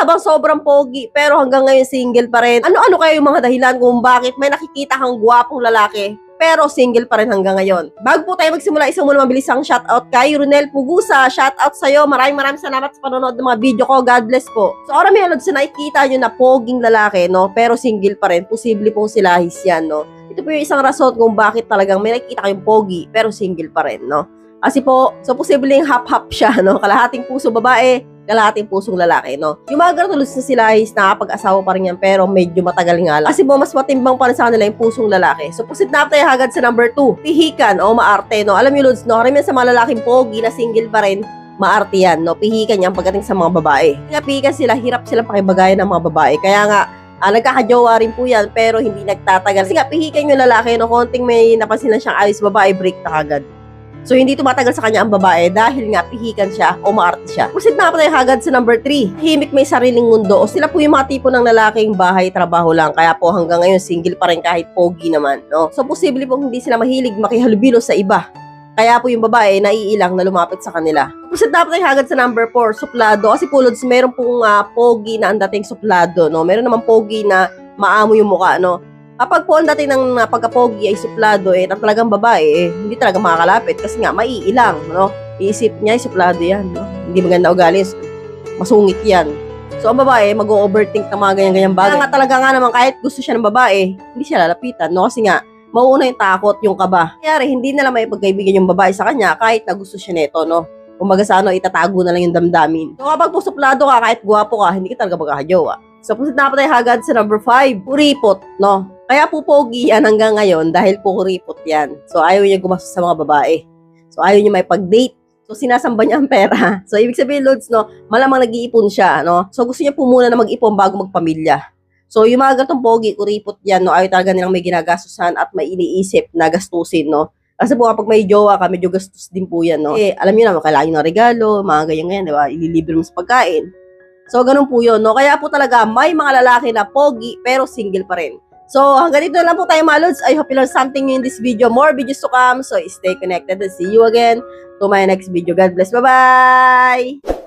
Habang sobrang pogi, pero hanggang ngayon single pa rin. Ano-ano kaya yung mga dahilan kung bakit may nakikita kang gwapong lalaki, pero single pa rin hanggang ngayon. Bago po tayo magsimula, isang muna mabilisang shoutout kay Runel Pugusa. Shoutout sa'yo. Maraming maraming salamat sa panonood ng mga video ko. God bless po. So, ora may sa nakikita nyo na poging lalaki, no? Pero single pa rin. Posible pong sila his yan, no? Ito po yung isang rason kung bakit talagang may nakikita kayong pogi, pero single pa rin, no? Kasi po, so posibleng hap-hap siya, no? Kalahating puso babae, kalahating pusong lalaki, no? Yung mga gratulos na sila is nakapag-asawa pa rin yan, pero medyo matagal nga lang. Kasi po, mas matimbang pa rin sa kanila yung pusong lalaki. So, pusit na tayo agad sa number 2. Pihikan o maarte, no? Alam niyo, Lods, no? Karamihan sa mga lalaking pogi na single pa rin, maarte yan, no? Pihikan yan pagdating sa mga babae. Kaya pihikan sila, hirap silang pakibagayan ng mga babae. Kaya nga, Ah, nagkakajowa rin po yan, pero hindi nagtatagal. Kasi nga, pihikan yung lalaki, no, konting may napansin lang siyang ayos babae, break na kagad. So, hindi tumatagal sa kanya ang babae dahil nga pihikan siya o maarte siya. Proceed na tayo kagad sa number 3. Himik may sariling mundo o sila po yung mga tipo ng lalaking bahay, trabaho lang. Kaya po hanggang ngayon single pa rin kahit pogi naman. No? So, posible pong hindi sila mahilig makihalubilo sa iba. Kaya po yung babae naiilang na lumapit sa kanila. Na pa tayo agad sa number 4, suplado. Kasi po, Lods, meron pong ah, pogi na ang dating suplado. No? Meron naman pogi na maamo yung mukha. No? Kapag po ang dating ng ah, pagkapogi ay suplado, eh, na talagang babae, eh, hindi talaga makakalapit kasi nga maiilang, no? Iisip niya, suplado yan, no? Hindi maganda ugali, masungit yan. So, ang babae, mag-overthink ng mga ganyan-ganyan bagay. Kaya nga talaga nga naman, kahit gusto siya ng babae, hindi siya lalapitan, no? Kasi nga, mauuna yung takot, yung kaba. Kaya hindi na lang may pagkaibigan yung babae sa kanya kahit na gusto siya nito, no? Kumaga sa ano, itatago na lang yung damdamin. So kapag po suplado ka, kahit guwapo ka, hindi ka talaga magkakajowa. So pusit na tayo agad sa number 5, kuripot, no? Kaya po pogi yan hanggang ngayon dahil po kuripot yan. So ayaw niya gumastos sa mga babae. So ayaw niya may pag-date. So sinasamba niya ang pera. So ibig sabihin, Lods, no, malamang nag-iipon siya, no? So gusto niya po muna na mag-ipon bago magpamilya. So, yung mga gatong pogi, kuripot yan, no, ayaw talaga nilang may ginagastusan at may iniisip na gastusin, no. Kasi po kapag may jowa ka, medyo gastos din po yan, no. Eh, alam niyo na, kailangan ng regalo, mga ganyan-ganyan, di ba? Ililibre mo sa pagkain. So, ganun po yun, no. Kaya po talaga, may mga lalaki na pogi, pero single pa rin. So, hanggang dito lang po tayo mga lods. I hope you learned something in this video. More videos to come. So, stay connected and see you again to my next video. God bless. Bye-bye!